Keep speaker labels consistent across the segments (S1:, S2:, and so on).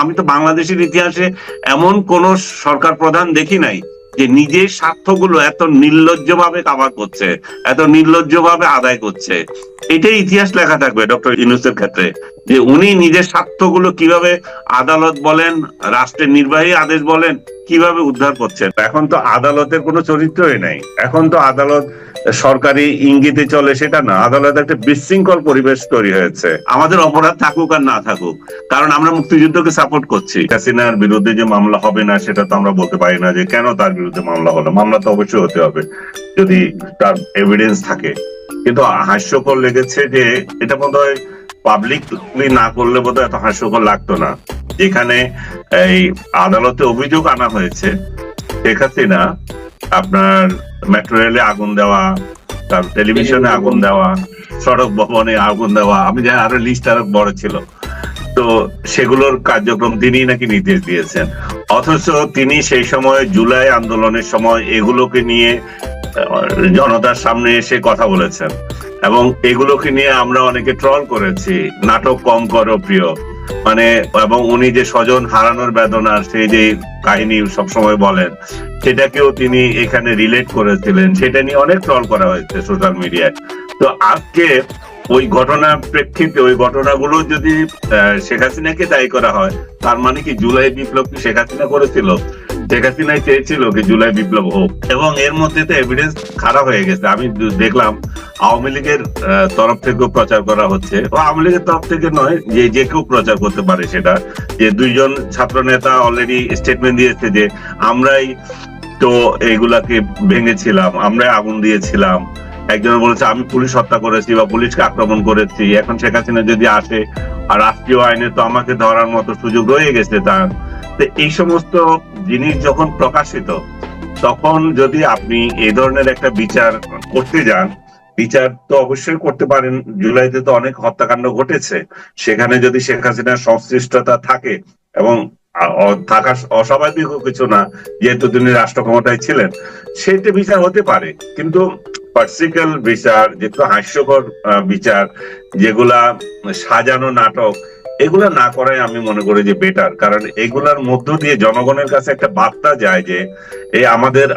S1: আমি তো বাংলাদেশের ইতিহাসে এমন কোন সরকার প্রধান দেখি নাই যে নিজের স্বার্থগুলো এত নির্লজ্জ ভাবে কাবার করছে, এত নির্লজ্জ ভাবে আদায় করছে। এটাই ইতিহাস লেখা থাকবে, ডক্টর ইনুসের ক্ষেত্রে। যে উনি নিজের স্বার্থগুলো কীভাবে আদালত বলেন, রাষ্ট্রের নির্বাহী আদেশ বলেন, কীভাবে উদ্ধার করছেন? এখন তো আদালতের কোনো চরিত্রই নাই। এখন তো আদালত সরকারি ইঙ্গিতে চলে সেটা না। আদালত একটা বিশৃঙ্খল পরিবেশ তৈরি হয়েছে। আমাদের অপরাধ থাকুক আর না থাকুক, কারণ আমরা মুক্তিযুদ্ধকে সাপোর্ট করছি। হাসিনার বিরুদ্ধে যে মামলা হবে না, সেটা তো আমরা বলতে পারি না যে কেন তার বিরুদ্ধে মামলা হলো। মামলা তো অবশ্যই হতে হবে, যদি তার এভিডেন্স থাকে। কিন্তু হাস্যকর লেগেছে যে এটা বোধ হয় পাবলিকলি না করলে বোধ এত হাস্যকর লাগতো না। যেখানে এই আদালতে অভিযোগ আনা হয়েছে। শেখ হাসিনা আপনার মেট্রো রেলে আগুন দেওয়া, তার টেলিভিশনে আগুন দেওয়া, সড়ক ভবনে আগুন দেওয়া, আমি জানি আরও লিস্ট আরও বড় ছিল। তো সেগুলোর কার্যক্রম তিনি নাকি নির্দেশ দিয়েছেন। অথচ তিনি সেই সময় জুলাই আন্দোলনের সময় এগুলোকে নিয়ে জনতার সামনে এসে কথা বলেছেন। এবং এগুলোকে নিয়ে আমরা অনেকে ট্রল করেছি। নাটক কম করো, প্রিয়। মানে এবং উনি যে স্বজন হারানোর বেদনা, সেই যে কাহিনী সবসময় বলেন, সেটাকেও তিনি এখানে রিলেট করেছিলেন। সেটা নিয়ে অনেক ট্রল করা হয়েছে সোশ্যাল মিডিয়ায় তো আজকে ওই ঘটনার প্রেক্ষিতে, ওই ঘটনাগুলো যদি শেখ হাসিনাকে দায়ী করা হয়, তার মানে কি জুলাই বিপ্লব শেখ হাসিনা করেছিল? শেখ হাসিনাই চেয়েছিল কি জুলাই বিপ্লব হোক। এবং এর মধ্যে তো এভিডেন্স খারাপ হয়ে গেছে। আমি দেখলাম, আওয়ামী লীগের তরফ থেকেও প্রচার করা হচ্ছে। আওয়ামী লীগের তরফ থেকে নয়, যে যে কেউ প্রচার করতে পারে সেটা। যে দুইজন ছাত্র নেতা অলরেডি স্টেটমেন্ট দিয়েছে যে, আমরাই তো এগুলাকে ভেঙেছিলাম, আমরাই আগুন দিয়েছিলাম। একজন বলেছে, আমি পুলিশ হত্যা করেছি বা পুলিশকে আক্রমণ করেছি। এখন শেখ হাসিনা যদি আসে, আর রাষ্ট্রীয় আইনে তো আমাকে ধরার মতো সুযোগ রয়ে গেছে তার। তো এই সমস্ত জিনিস যখন প্রকাশিত, তখন যদি আপনি এই ধরনের একটা বিচার করতে যান, বিচার তো অবশ্যই করতে পারেন। জুলাইতে তো অনেক হত্যাকাণ্ড ঘটেছে। সেখানে যদি শেখ হাসিনার সংশ্লিষ্টতা থাকে এবং থাকা অস্বাভাবিক কিছু না, যেহেতু তিনি রাষ্ট্র ক্ষমতায় ছিলেন, সেটা বিচার হতে পারে। কিন্তু পার্সিক্যাল বিচার যেগুলো হাস্যকর বিচার, যেগুলা সাজানো নাটক এগুলা না করাই আমি মনে করি যে বেটার কারণ এগুলার মধ্য দিয়ে জনগণের কাছে একটা বার্তা যায় যে, এই আমাদের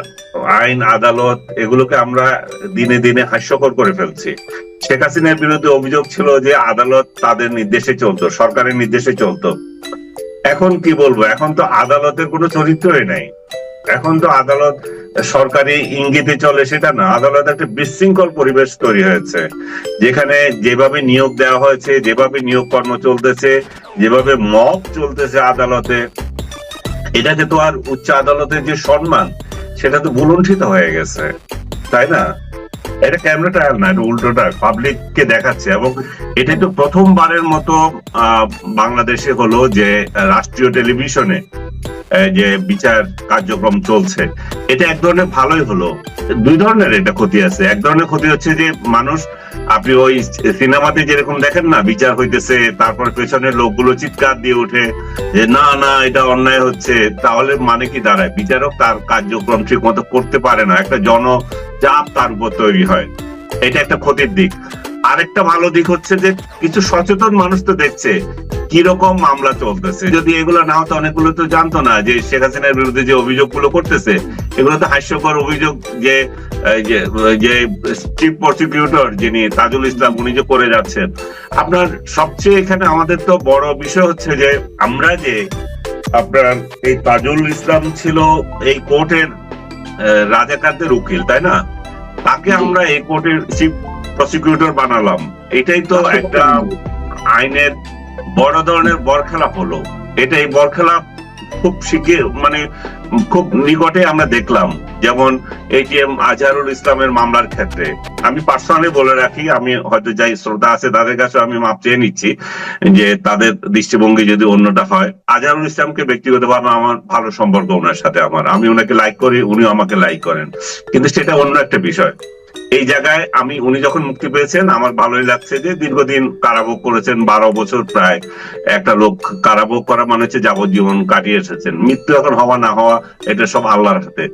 S1: আইন, আদালত এগুলোকে আমরা দিনে দিনে হাস্যকর করে ফেলছি। শেখ হাসিনার বিরুদ্ধে অভিযোগ ছিল যে আদালত তাদের নির্দেশে চলতো, সরকারের নির্দেশে চলতো। এখন কি বলব? এখন তো আদালতের কোনো চরিত্রই নাই। এখন তো আদালত সরকারি ইঙ্গিতে চলে সেটা না, আদালত একটা বিশৃঙ্খল পরিবেশ তৈরি হয়েছে। যেখানে যেভাবে নিয়োগ দেওয়া হয়েছে, যেভাবে নিয়োগ কর্ম চলতেছে, যেভাবে মব চলতেছে আদালতে, এটাকে তো আর উচ্চ আদালতের যে সম্মান, সেটা তো ভুলুণ্ঠিত হয়ে গেছে। তাই না? এটা ক্যামেরা ট্রায়াল না, এটা উল্টোটা পাবলিক কে দেখাচ্ছে। এবং এটা তো প্রথমবারের মতো বাংলাদেশে হলো যে, রাষ্ট্রীয় টেলিভিশনে যে বিচার কার্যক্রম চলছে, এটা এক ধরনের ভালোই হলো। দুই ধরনের এটা ক্ষতি আছে। এক ধরনের ক্ষতি হচ্ছে যে মানুষ, আপনি ওই সিনেমাতে যেরকম দেখেন না, বিচার হইতেছে, তারপর পেছনের লোকগুলো চিৎকার দিয়ে ওঠে, যে না না, এটা অন্যায় হচ্ছে, তাহলে মানে কি দাঁড়ায়? বিচারক তার কার্যক্রম ঠিক মতো করতে পারে না, একটা জনচাপ তার উপর তৈরি হয়। এটা একটা ক্ষতির দিক। আরেকটা ভালো দিক হচ্ছে যে, কিছু সচেতন মানুষ তো দেখছে কীরকম মামলা চলতেছে? যদি এগুলো না হতো অনেকগুলো তো জানতো না যে শেখ হাসিনার বিরুদ্ধে যে অভিযোগগুলো করতেছে এগুলো তো হাস্যকর অভিযোগ যে যে চিফ প্রসিকিউটর যিনি তাজুল ইসলাম উনি যে করে যাচ্ছেন। আপনার সবচেয়ে এখানে আমাদের তো বড় বিষয় হচ্ছে যে আমরা যে আপনার এই তাজুল ইসলাম ছিল এই কোর্টের রাজাকারদের উকিল তাই না? তাকে আমরা এই কোর্টের চিফ প্রসিকিউটর বানালাম। এটাই তো একটা আইনের বড় ধরনের বরখেলাপ হলো। এটা এই বরখেলাপ খুব শিখে মানে খুব নিকটে আমরা দেখলাম। যেমন এটিএম আজহারুল ইসলামের মামলার ক্ষেত্রে। আমি পার্সোনালি বলে রাখি, আমি হয়তো যাই শ্রোতা আছে তাদের কাছে আমি মাপ চেয়ে নিচ্ছি যে তাদের দৃষ্টিভঙ্গি যদি অন্যটা হয়। আজহারুল ইসলামকে ব্যক্তিগতভাবে আমার ভালো সম্পর্ক ওনার সাথে আমার। আমি ওনাকে লাইক করি, উনিও আমাকে লাইক করেন। কিন্তু সেটা অন্য একটা বিষয়। এই জায়গায় আমি, উনি যখন মুক্তি পেয়েছেন, আমার ভালোই লাগছে যে দীর্ঘদিন কারাভোগ করেছেন, বারো বছর প্রায় একটা লোক কারাভোগ করা মানে হচ্ছে যাবজ্জীবন কাটিয়ে এসেছেন। মৃত্যু এখন হওয়া না হওয়া, এটা সব আল্লাহর হাতে।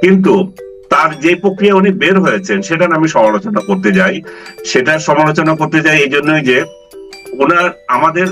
S1: কিন্তু তার যে প্রক্রিয়া উনি বের হয়েছেন, সেটা আমি সমালোচনা করতে যাই। সেটা সমালোচনা করতে যাই এই জন্যই যে ওনার আমাদের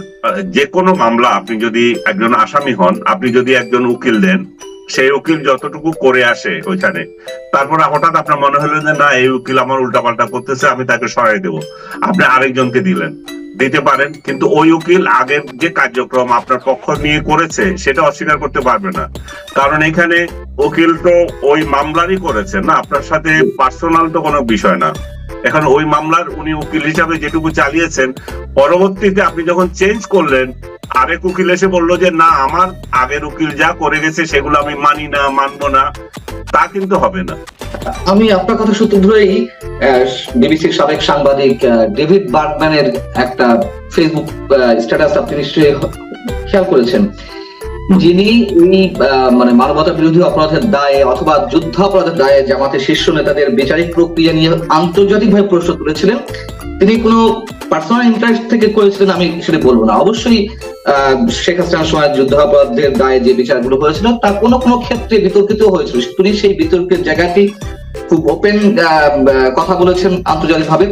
S1: যে কোনো মামলা, আপনি যদি একজন আসামি হন, আপনি যদি একজন উকিল দেন সেই উকিল যতটুকু করে আসে ওইখানে। তারপর হঠাৎ আপনার মনে হলো যে, না, এই উকিল আমার উল্টাপাল্টা করতেছে, আমি তাকে সরাই দেবো। আপনি আরেকজনকে দিলেন। দিতে পারেন, কিন্তু ওই উকিল আগের যে কার্যক্রম আপনার পক্ষ নিয়ে করেছে, সেটা অস্বীকার করতে পারবে না। কারণ এখানে উকিল তো ওই মামলারই করেছে না, আপনার সাথে পার্সোনাল তো কোনো বিষয় না। এখন ওই মামলার উনি উকিল হিসাবে যেটুকু চালিয়েছেন, পরবর্তীতে আপনি যখন চেঞ্জ করলেন আরেক উকিল এসে বলল যে, না, আমার আগের উকিল যা করে গেছে, সেগুলো আমি মানি না, মানবো না। তা কিন্তু হবে না।
S2: আমি আপনার কথা সূত্র ধরেই বিবিসির সাবেক সাংবাদিক ডেভিড বার্গম্যানের একটা ফেসবুক স্ট্যাটাস আপনি নিশ্চয়ই খেয়াল করেছেন। যিনি এই মানে মানবতা বিরোধী অপরাধের দায়ে অথবা যুদ্ধ অপরাধের দায়ে জামাতের শীর্ষ নেতাদের বিচারিক প্রক্রিয়া নিয়ে আন্তর্জাতিকভাবে প্রশ্ন তুলেছিলেন। তিনি কোনো পার্সোনাল ইন্টারেস্ট থেকে করেছিলেন, আমি সেটা বলব না। অবশ্যই শেখ হাসিনার সময় যুদ্ধাপরাধের দায়ে যে বিচারগুলো হয়েছিল, তা কোনো কোনো ক্ষেত্রে বিতর্কিত হয়েছিল। তিনি সেই বিতর্কের জায়গাটি খুব ওপেন কথা বলেছেন আন্তর্জাতিকভাবে।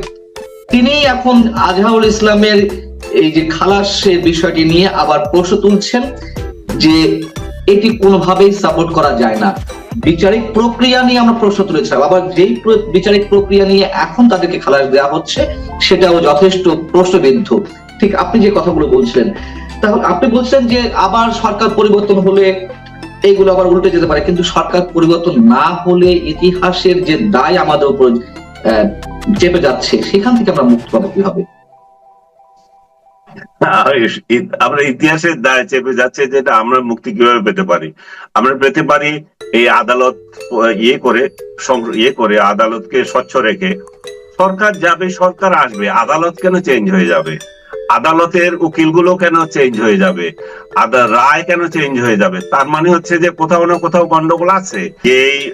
S2: তিনি এখন আজহারুল ইসলামের এই যে খালাস বিষয়টি নিয়ে আবার প্রশ্ন তুলছেন যে এটি কোনোভাবেই সাপোর্ট করা যায় না। বিচারিক প্রক্রিয়া নিয়ে আমরা প্রশ্ন তুলেছিলাম। আবার যেই বিচারিক প্রক্রিয়া নিয়ে এখন তাদেরকে খালাস দেওয়া হচ্ছে, সেটাও যথেষ্ট প্রশ্নবিদ্ধ। ঠিক আপনি যে কথাগুলো বলছিলেন, তাহলে আপনি বলছেন যে আবার সরকার পরিবর্তন হলে এইগুলো আবার উল্টে যেতে পারে, কিন্তু সরকার পরিবর্তন না হলে ইতিহাসের যে দায় আমাদের উপর চেপে যাচ্ছে, সেখান থেকে আমরা মুক্ত পাবো কীভাবে?
S1: আমরা ইতিহাসের দায় চেপে যাচ্ছে যেটা আমরা মুক্তি কীভাবে পেতে পারি? আমরা পেতে পারি এই আদালত ইয়ে করে ইয়ে করে, আদালতকে স্বচ্ছ রেখে। সরকার যাবে, সরকার আসবে, আদালত কেন চেঞ্জ হয়ে যাবে? আদালতের উকিলগুলো কেন চেঞ্জ হয়ে যাবে? আদা রায় কেন চেঞ্জ হয়ে যাবে? তার মানে হচ্ছে যে কোথাও না কোথাও গন্ডগোল আছে। এই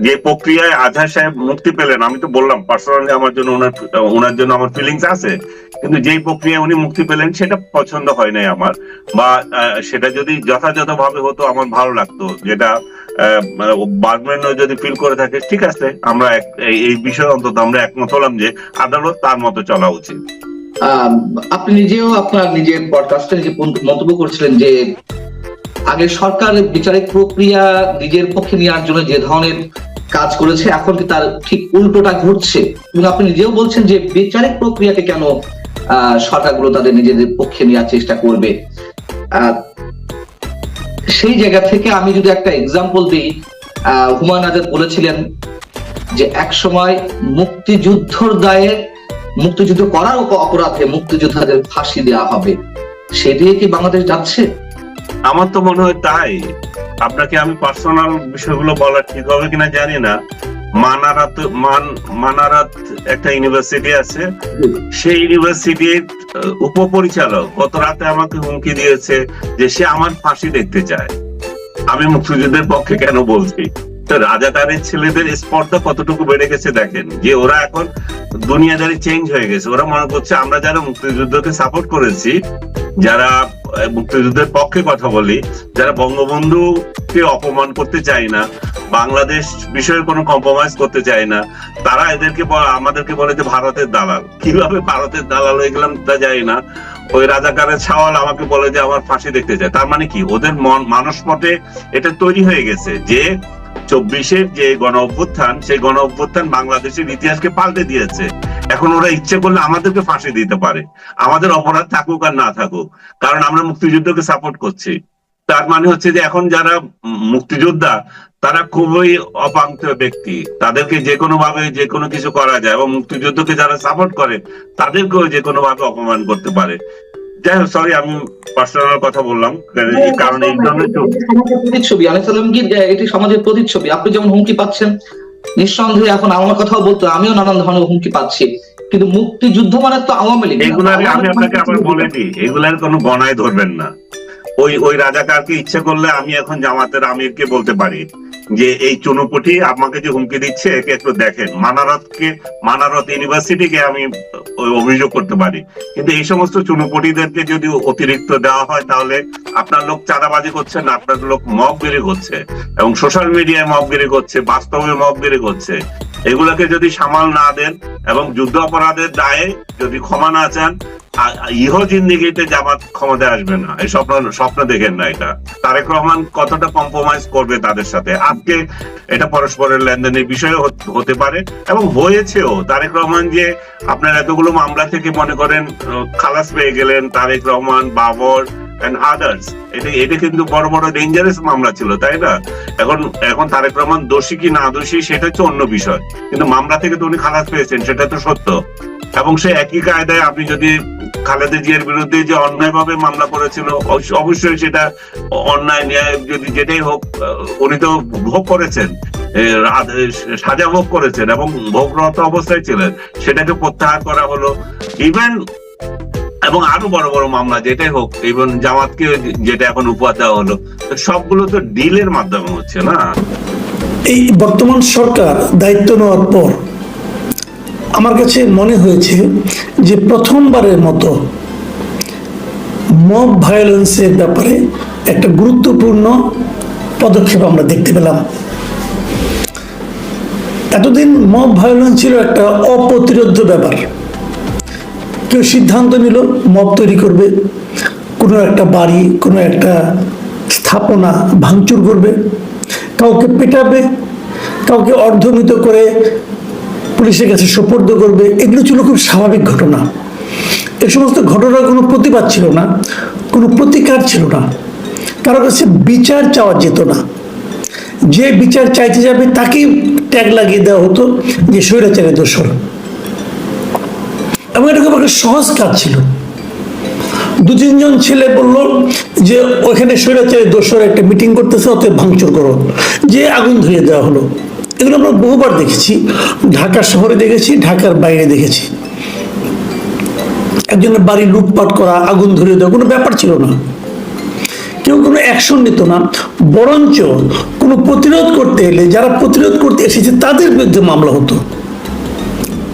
S1: যে প্রক্রিয়ায় আজহার সাহেব মুক্তি পেলেন, আমি তো বললাম পার্সোনালি আমার জন্য ওনার ওনার জন্য আমার ফিলিংস আছে। কিন্তু যেই প্রক্রিয়া উনি মুক্তি পেলেন, সেটা পছন্দ হয় নাই আমার। বা সেটা যদি যথাযথভাবে হতো, আমার ভালো লাগতো। যেটা বার্গম্যানও যদি ফিল করে থাকে, ঠিক আছে, আমরা এই- বিষয়ে অন্তত আমরা একমত হলাম যে আদালত তার মতো চলা উচিত।
S2: আপনি নিজেও আপনার নিজের পডকাস্টে নিজে মন্তব্য করছিলেন যে আগে সরকার বিচারিক প্রক্রিয়া নিজের পক্ষে নেওয়ার জন্য যে ধরনের কাজ করেছে, এখন কি তার ঠিক উল্টোটা ঘটছে? এবং আপনি নিজেও বলছেন যে বিচারিক প্রক্রিয়াকে কেন সরকারগুলো তাদের নিজেদের পক্ষে নেওয়ার চেষ্টা করবে। সেই জায়গা থেকে আমি যদি একটা এক্সাম্পল দিই হুমায়ুন আজাদ বলেছিলেন যে এক সময় মুক্তিযুদ্ধর দায়ে মুক্তিযুদ্ধ করার অপরাধে মুক্তিযোদ্ধাদের ফাঁসি দেওয়া হবে। সেদিকে কি বাংলাদেশ যাচ্ছে?
S1: আমার তো মনে হয় তাই। আপনাকে আমি পার্সোনাল বিষয়গুলো বলা ঠিক হবে কিনা জানি না। মানারাত মান মানারাত একটা ইউনিভার্সিটি আছে। সেই ইউনিভার্সিটির উপপরিচালক গত রাতে আমাকে হুমকি দিয়েছে যে সে আমার ফাঁসি দেখতে চায়। আমি মুক্তিযুদ্ধের পক্ষে কেন বলছি? তো রাজাকারের ছেলেদের স্পর্ধা কতটুকু বেড়ে গেছে দেখেন। যে ওরা এখন দুনিয়াদারি চেঞ্জ হয়ে গেছে। ওরা মনে করছে, আমরা যারা মুক্তিযুদ্ধকে সাপোর্ট করেছি, যারা মুক্তিযুদ্ধের পক্ষে কথা বলি, যারা বঙ্গবন্ধুকে অপমান করতে চাই না, বাংলাদেশ বিষয়ে কোনো কম্প্রোমাইজ করতে চাই না, তারা এদেরকে আমাদেরকে বলে যে ভারতের দালাল। কীভাবে ভারতের দালাল হয়ে গেলাম তা জানি না। ওই রাজাকারের ছাওয়াল আমাকে বলে যে আমার ফাঁসি দেখতে চায়। তার মানে কি? ওদের মন, মানসপটে এটা তৈরি হয়ে গেছে যে চব্বিশের যে গণ অভ্যুত্থান, সেই গণ অভ্যুত্থান বাংলাদেশের ইতিহাসকে পাল্টে দিয়েছে। এখন ওরা ইচ্ছে করলে আমাদেরকে ফাঁসি দিতে পারে। আমাদের অপরাধ থাকুক আর না থাকুক, কারণ আমরা মুক্তিযুদ্ধকে সাপোর্ট করছি। তার মানে হচ্ছে যে এখন যারা মুক্তিযোদ্ধা, তারা খুবই অপাঙ্ক্ত ব্যক্তি। তাদেরকে যে কোনো ভাবে যে কোনো কিছু করা যায় এবং মুক্তিযুদ্ধকে যারা সাপোর্ট করে, তাদেরকেও যে কোনো ভাবে অপমান করতে পারে। যাই হোক সরি আমি পার্সোনাল কথা বললাম। কারণ এই ধরনের
S2: প্রতিচ্ছবি। আলাইসাল্লামগীর এটি সমাজের প্রতিচ্ছবি। আপনি যেমন হুমকি পাচ্ছেন নিঃসন্দেহে এখন আমার কথাও বলতো আমিও নানান ধরনের হুমকি পাচ্ছি। কিন্তু মুক্তিযুদ্ধ মানে তো আওয়ামী লীগ না।
S1: এগুলার আমি আপনাকে আবার
S2: মানে
S1: বলে দিই এগুলার কোনো গণায় ধরবেন না। ওই ওই রাজাকারকে ইচ্ছে করলে আমি এখন জামাতের আমিরকে বলতে পারি। যে এই চুনুপুটি আমাকে যে হুমকি দিচ্ছে, একে একটু দেখেন। মানারতকে, মানারত ইউনিভার্সিটিকে আমি অভিযোগ করতে পারি। কিন্তু এই সমস্ত চুনুপুটিদেরকে যদি অতিরিক্ত দেওয়া হয়, তাহলে আপনার লোক চাঁদাবাজি করছে না, আপনার লোক মবগিরি করছে। এবং সোশ্যাল মিডিয়ায় মবগিরি করছে, বাস্তবে মবগিরি করছে। এগুলাকে যদি সামাল না দেন এবং যুদ্ধ অপরাধের দায়ে যদি ক্ষমা না চান ইহ জিন্দিগিতে জামাত ক্ষমতায় আসবে না। এই স্বপ্ন স্বপ্ন দেখেন না এটা। তারেক রহমান কতটা কম্প্রোমাইজ করবে তাদের সাথে? আজকে এটা পরস্পরের লেনদেনের বিষয় হতে পারে এবং হয়েছেও। তারেক রহমান যে আপনার এতগুলো মামলা থেকে মনে করেন খালাস পেয়ে গেলেন তারেক রহমান, বাবর এন্ড আদার্স এটা এটা কিন্তু বড় বড় ডেঞ্জারাস মামলা ছিল, তাই না? এখন এখন তারেক রহমান দোষী কি না দোষী, সেটা হচ্ছে অন্য বিষয়। কিন্তু মামলা থেকে তো উনি খালাস পেয়েছেন, সেটা তো সত্য। এবং সে একই কায়দায় আপনি যদি খালেদা জিয়ার বিরুদ্ধে যে অন্যায়ভাবে মামলা করেছিল, অবশ্য- অবশ্যই সেটা অন্যায়, ন্যায় যদি যেটাই হোক উনি তো ভোগ করেছেন। সাজা ভোগ করেছেন এবং ভোগরত অবস্থায় ছিলেন। সেটাকে প্রত্যাহার করা হলো। ইভেন এবং আরও বড় বড় মামলা যেটাই হোক ইভেন জামাতকে যেটা এখন উপহার দেওয়া হলো সবগুলো তো ডিলের মাধ্যমে হচ্ছে না?
S3: এই বর্তমান সরকার দায়িত্ব নেওয়ার পর আমার কাছে মনে হয়েছে যে প্রথমবারের মতো মব ভায়োলেন্সের ব্যাপারে একটা গুরুত্বপূর্ণ পদক্ষেপ আমরা দেখতে পেলাম। এতদিন মব ভায়োলেন্স ছিল একটা অপ্রতিরোধ্য ব্যাপার। কেউ সিদ্ধান্ত নিল, মব তৈরি করবে, কোনো একটা বাড়ি, কোনো একটা স্থাপনা ভাঙচুর করবে, কাউকে পেটাবে, কাউকে অর্ধমিত করে পুলিশের কাছে সোপর্দ করবে, এগুলো ছিল খুব স্বাভাবিক ঘটনা। এ সমস্ত ঘটনার কোনো প্রতিবাদ ছিল না, কোনো প্রতিকার ছিল না। কারও কাছে বিচার চাওয়া যেত না। যে বিচার চাইতে যাবে তাকেই ট্যাগ লাগিয়ে দেওয়া হতো যে স্বৈরাচারের দোষর। এবং এটা খুব একটা সহজ কাজ ছিল। দু তিনজন ছেলে বলল যে, ওইখানে স্বৈরাচারের দোষর একটা মিটিং করতেছে অত ভাঙচুর করো। যে আগুন ধরিয়ে দেওয়া হলো। এগুলো আমরা বহুবার দেখেছি। ঢাকা শহরে দেখেছি, ঢাকার বাইরে দেখেছি। একজনের বাড়ি লুটপাট করা, আগুন ধরিয়ে দেওয়া, কোনো ব্যাপার ছিল না। কেউ কোনো অ্যাকশন নিত না। বরঞ্চ কোনো প্রতিরোধ করতে এলে, যারা প্রতিরোধ করতে এসেছে, তাদের বিরুদ্ধে মামলা হতো।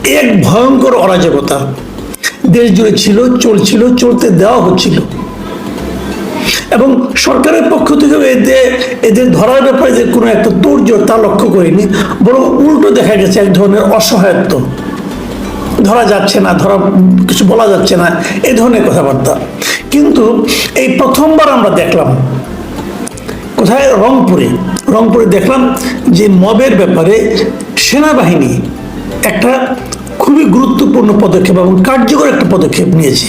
S3: এক ভয়ঙ্কর অরাজকতা। দেশ জুড়ে ছিল, চলছিল, চলতে দেওয়া হচ্ছিল। এবং সরকারের পক্ষ থেকে এদের এদের ধরার ব্যাপারে যে কোনো একটা তোড়জোড় তা লক্ষ্য করিনি, বরং উল্টো দেখা গেছে এক ধরনের অসহায়ত্ব। ধরা যাচ্ছে না, ধরা কিছু বলা যাচ্ছে না, এ ধরনের কথাবার্তা। কিন্তু এই প্রথমবার আমরা দেখলাম, কোথায়? রংপুরে। রংপুরে দেখলাম যে মবের ব্যাপারে সেনাবাহিনী একটা খুবই গুরুত্বপূর্ণ পদক্ষেপ এবং কার্যকর একটা পদক্ষেপ নিয়েছে।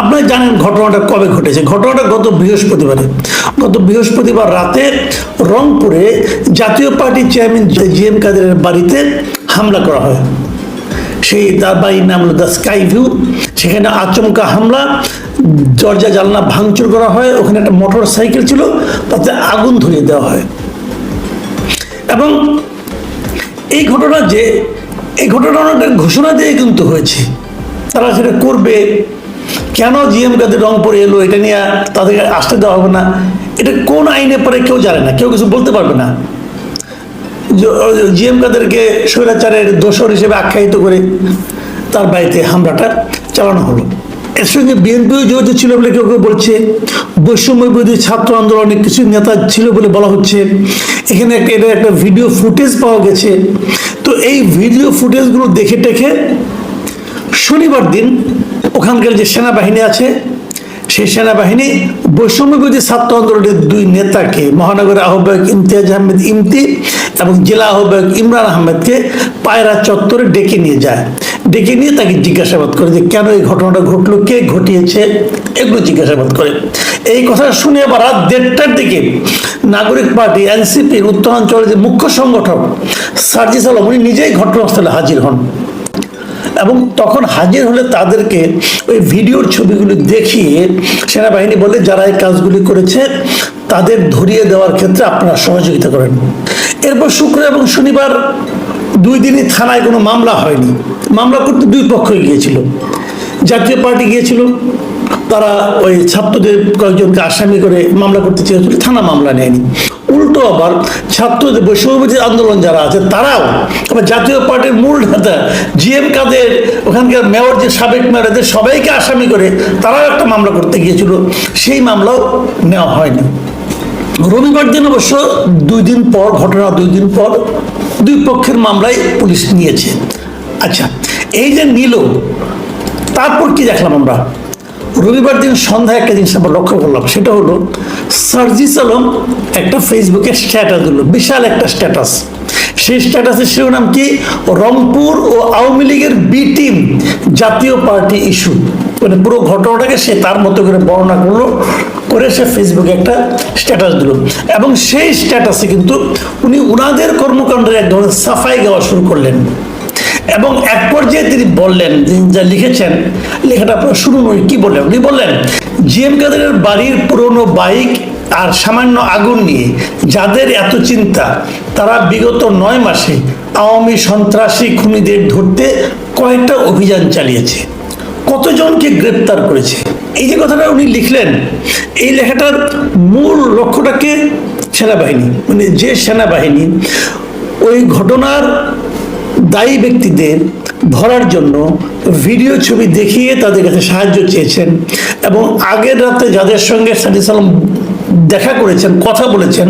S3: আপনারা জানেন ঘটনাটা কবে ঘটেছে। ঘটনাটা গত বৃহস্পতিবারে। গত বৃহস্পতিবার রাতে রংপুরে জাতীয় পার্টির চেয়ারম্যান জি এম কাদেরের বাড়িতে হামলা করা হয়। সেই তার বাড়ির নাম হলো দ্য স্কাই ভিউ। সেখানে আচমকা হামলা, দরজা জানলা ভাঙচুর করা হয়, ওখানে একটা মোটর সাইকেল ছিল, তাতে আগুন ধরিয়ে দেওয়া হয়। এবং এই ঘটনা যে এই ঘটনাটা ঘোষণা দিয়ে কিন্তু হয়েছে। তারা সেটা করবে। কেন জিএম কাদের রংপুরে এলো? এটা নিয়ে তাদেরকে আসতে দেওয়া হবে না। এটা কোন আইনে পরে কেউ জানে না, কেউ কিছু বলতে পারবে না। জিএম কাদেরকে স্বৈরাচারের দোষর হিসেবে আখ্যায়িত করে তার বাড়িতে হামলাটা চালানো হলো। এর সঙ্গে বিএনপিও জড়িত ছিল বলে কেউ কেউ বলছে। বৈষম্য বিরোধী ছাত্র আন্দোলনে কিছু নেতা ছিল বলে বলা হচ্ছে। এখানে একটা এটা একটা ভিডিও ফুটেজ পাওয়া গেছে। তো এই ভিডিও ফুটেজগুলো দেখে টেখে শনিবার দিন ওখানকার যে সেনাবাহিনী আছে, সেই সেনাবাহিনী বৈষম্য বিরোধী ছাত্র আন্দোলনের দুই নেতাকে মহানগরের আহ্বায়ক ইমতিয়াজ আহমেদ ইমতি এবং জেলা আহ্বায়ক ইমরান আহমেদকে পায়রা চত্বরে ডেকে নিয়ে যায়। ডেকে নিয়ে তাকে জিজ্ঞাসাবাদ করে যে কেন এই ঘটনাটা ঘটলো, কে ঘটিয়েছে? এগুলো জিজ্ঞাসাবাদ করে। এই কথা শুনে আবার রাত দেড়টার দিকে নাগরিক পার্টি এনসিপির উত্তরাঞ্চলের যে মুখ্য সংগঠক সার্জিস আলম, উনি নিজেই ঘটনাস্থলে হাজির হন। এবং তখন হাজির হলে তাদেরকে ওই ভিডিওর ছবিগুলি দেখিয়ে সেনাবাহিনী বলে, যারা এই কাজগুলি করেছে, তাদের ধরিয়ে দেওয়ার ক্ষেত্রে আপনারা সহযোগিতা করেন। এরপর শুক্র এবং শনিবার দুই দিনই থানায় কোনো মামলা হয়নি। মামলা করতে দুই পক্ষই গিয়েছিল। জাতীয় পার্টি গিয়েছিল। তারা ওই ছাত্রদের কয়েকজনকে আসামি করে মামলা করতে চেয়েছিল, থানা মামলা নেয়নি। উল্টো আবার ছাত্রদের বৈষম্যবিরোধী আন্দোলন যারা আছে, তারাও আবার জাতীয় পার্টির মূল নেতা, জি এম কাদের, ওখানকার মেয়র যে সাবেক মেয়র এদের সবাইকে আসামি করে তারাও একটা মামলা করতে গিয়েছিল। সেই মামলাও নেওয়া হয়নি। রবিবার দিন অবশ্য দুই দিন পর, ঘটনা দুই দিন পর দুই পক্ষের মামলায় পুলিশ নিয়েছে। আচ্ছা এই যে নিল, তারপর কি দেখলাম আমরা? রবিবার দিন সন্ধ্যায় একটা জিনিস আমরা লক্ষ্য করলাম, সেটা হলো সার্জিস আলম একটা ফেসবুকে স্ট্যাটাস দিল, বিশাল একটা স্ট্যাটাস সেই স্ট্যাটাসের শিরোনাম কি? রংপুর ও আওয়ামী লীগের B team Jatiya Party issue মানে পুরো ঘটনাটাকে সে তার মতো করে বর্ণনা করল। করে সে ফেসবুকে একটা স্ট্যাটাস দিল। এবং সেই স্ট্যাটাসে কিন্তু উনি উনাদের কর্মকাণ্ডের এক ধরনের সাফাই গাওয়া শুরু করলেন। এবং এক পর্যায়ে তিনি বললেন, যা লিখেছেন, লেখাটা আপনারা শুনুন উনি কি বললেন? উনি বললেন জি এম কাদেরের বাড়ির পুরনো বাইক আর সামান্য আগুন নিয়ে যাদের এত চিন্তা, তারা বিগত নয় মাসে আওয়ামী সন্ত্রাসী খুনিদের ধরতে কয়েকটা অভিযান চালিয়েছে। কতজনকে গ্রেপ্তার করেছে? এই যে কথাটা উনি লিখলেন, এই লেখাটার মূল লক্ষ্যটাকে সেনাবাহিনী মানে যে সেনাবাহিনী ওই ঘটনার দায়ী ব্যক্তিদের ধরার জন্য ভিডিও ছবি দেখিয়ে তাদের কাছে সাহায্য চেয়েছেন এবং আগের রাতে যাদের সঙ্গে সাদিস আলম দেখা করেছেন, কথা বলেছেন